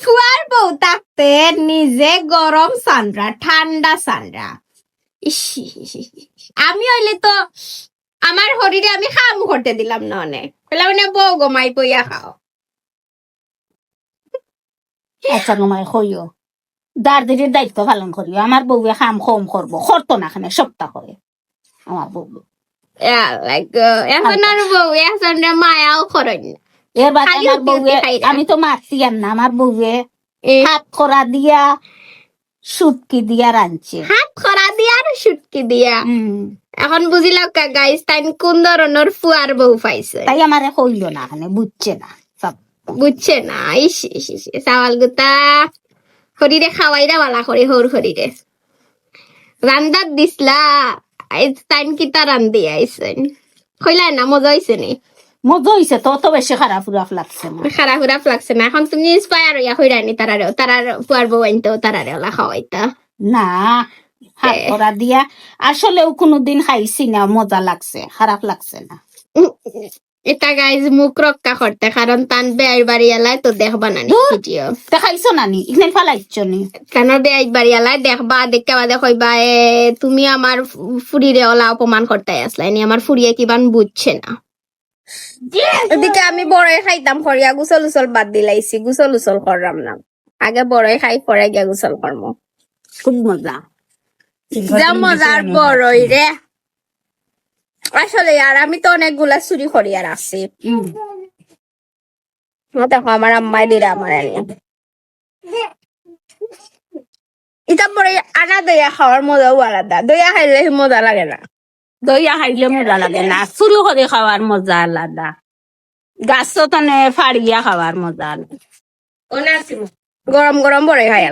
Führer বউ থাকতে নিজে গরম সানরা ঠান্ডা সানরা আমি হইলে তো আমার শরীরে আমি খাম করতে দিলাম না অনেক বললাম না বউ গমাই পইয়া খাও। আচ্ছা নমাই হইও দারদির দায়িত্ব পালন করিও আমার বউয়ে কাম কম করব করতো না খানে সপ্তাহ করে আমার বউ এখন আর বউ এখন মায়াও করেন না আমার বউয়ে। আমি তো মারছি না আমার বউয়ে হাত করা দিয়া সুটকি দিয়া রাঁধছে। হাত খরা দিয়া আর সুটকি দিয়া। এখন বুঝিলাম কা গাইস তাই কোন ধরনের ফুয়ার বউ পাইছে? তাই আমারে কইল না খানে বুঝছে না বুঝছে না ইস ইস ইস চাওয়াল গুতা। খাওয়াইরা বালা করে হর শরীরে। রান্দাত দিসলা তাইন কিতা রান্ধি আইছেন? কইলা না মজা হইছে নি? মজা হইছে তো তো বেশি খারাপ ফুরাফ লাগছে না। খারা লাগছে না। এখন তুমি ইন্সপায়ার হইয়া হইরানি তারারেও তারার ফুয়ার বউ আনতো তারারে ওলা খাওয়াইতা। না হাত করা দিয়া আসলেও কোনোদিন খাইছি না মজা লাগছে খারাপ লাগছে না। এটা গাইজ মুখ রক্ষা করতে কারণ তান বেয়ার বাড়ি এলাই তো দেখবা না। ভিডিও তা খাইছো নানি ইখানে ফালাইছ নি? কেন বেয়ার বাড়ি এলাই দেখবা দেখতে বাদে কইবা এ তুমি আমার ফুরিরে ওলা অপমান করতে আসলাই নি আমার ফুরিয়ে কিবান বুঝছে না। এদিকে আমি বড়ই খাইতাম করিয়া গুসল উসল বাদ দিলাইছি গুসল উসল করলাম না। আগে বড়ই খাই পরে গিয়া গুসল করব খুব মজা। যা মজার বড়ই রে আসলে আর আমি তো অনেকগুলা চুরি করিয়া রাখছি। দেখো আমার আম্মাই দিরা আমার ইটা পরে আনা দইয়া খাওয়ার মজাও আলাদা। দইয়া খাইলে মজা লাগে না। দইয়া খাইলে মজা লাগে না। চুরু করে খাওয়ার মজা আলাদা। গাছ তনে ফাড়িয়া খাওয়ার মজা আলাদা। গরম গরম বড়ে খাই